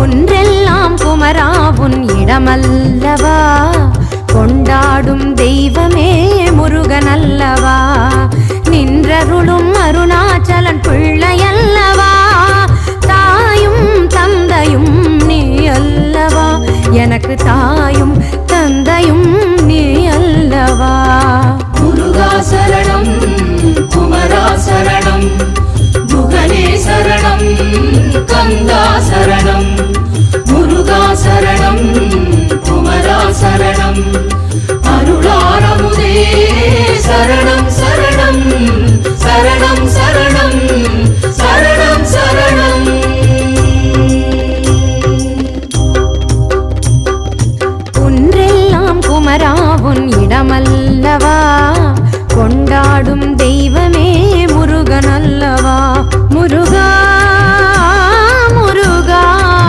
ஒன்றெல்லாம் குமரா உன் இடமல்லவா? கொண்டாடும் தெய்வமே முருகன் அல்லவா நின்றருளும் அருணாச்சலன் பிள்ளையல்லவா? தாயும் தந்தையும் நீ அல்லவா? எனக்கு தாயும் தந்தையும் நீ அல்லவா? முருகா சரணம் கங்கா சரணம் முருகா சரணம் குமரா சரணம்